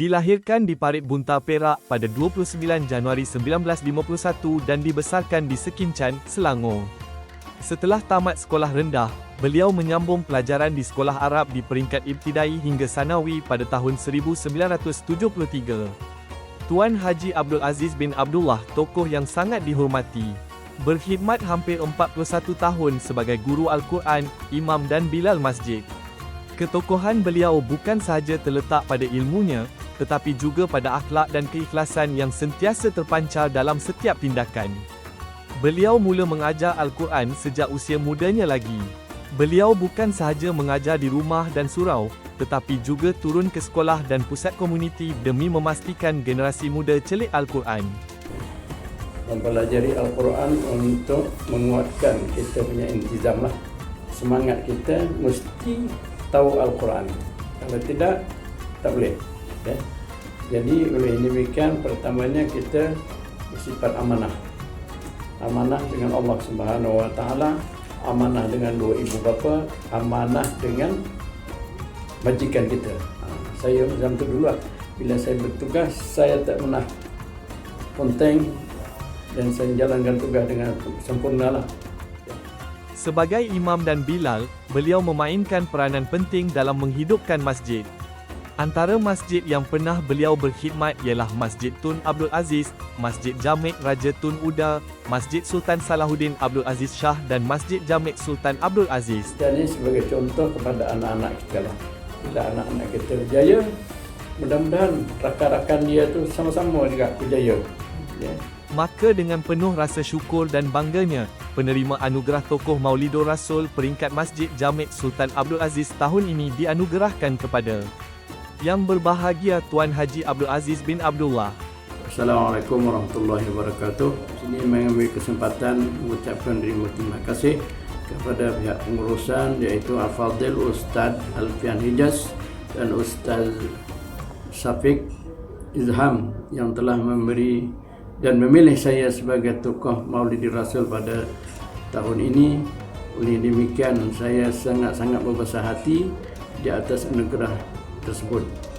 Dilahirkan di Parit Bunta Perak pada 29 Januari 1951 dan dibesarkan di Sekincan, Selangor. Setelah tamat sekolah rendah, beliau menyambung pelajaran di sekolah Arab di peringkat ibtidai hingga sanawi pada tahun 1973. Tuan Haji Abdul Aziz bin Abdullah, tokoh yang sangat dihormati, berkhidmat hampir 41 tahun sebagai guru Al-Quran, imam dan bilal masjid. Ketokohan beliau bukan sahaja terletak pada ilmunya, tetapi juga pada akhlak dan keikhlasan yang sentiasa terpancar dalam setiap tindakan. Beliau mula mengajar Al-Quran sejak usia mudanya lagi. Beliau bukan sahaja mengajar di rumah dan surau, tetapi juga turun ke sekolah dan pusat komuniti demi memastikan generasi muda celik Al-Quran. Mempelajari Al-Quran untuk menguatkan kita punya intizam lah. Semangat kita mesti tahu Al-Quran. Kalau tidak, tak boleh. Ya. Jadi oleh demikian pertamanya kita bersifat amanah. Amanah dengan Allah Subhanahu Wa Taala, amanah dengan dua ibu bapa, amanah dengan majikan kita. Ha, saya macam tu dulu lah. Bila saya bertugas, saya tak pernah ponteng dan saya jalankan tugas dengan sempurna lah. Sebagai imam dan bilal, beliau memainkan peranan penting dalam menghidupkan masjid. Antara masjid yang pernah beliau berkhidmat ialah Masjid Tun Abdul Aziz, Masjid Jamek Raja Tun Uda, Masjid Sultan Salahuddin Abdul Aziz Shah dan Masjid Jamek Sultan Abdul Aziz. Jadi sebagai contoh kepada anak-anak kita lah. Bila anak-anak kita berjaya, mudah-mudahan rakan-rakan dia tu sama-sama juga berjaya. Ya. Maka dengan penuh rasa syukur dan bangganya, penerima anugerah tokoh Maulidur Rasul peringkat Masjid Jamek Sultan Abdul Aziz tahun ini dianugerahkan kepada yang berbahagia Tuan Haji Abdul Aziz bin Abdullah. Assalamualaikum warahmatullahi wabarakatuh. Sini mengambil kesempatan mengucapkan terima kasih kepada pihak pengurusan iaitu Al-Fadil Ustaz Alfian Hijaz dan Ustaz Syafiq Izham yang telah memberi dan memilih saya sebagai tokoh Maulidi Rasul pada tahun ini. Oleh demikian saya sangat-sangat berbesar hati di atas anugerah it is good.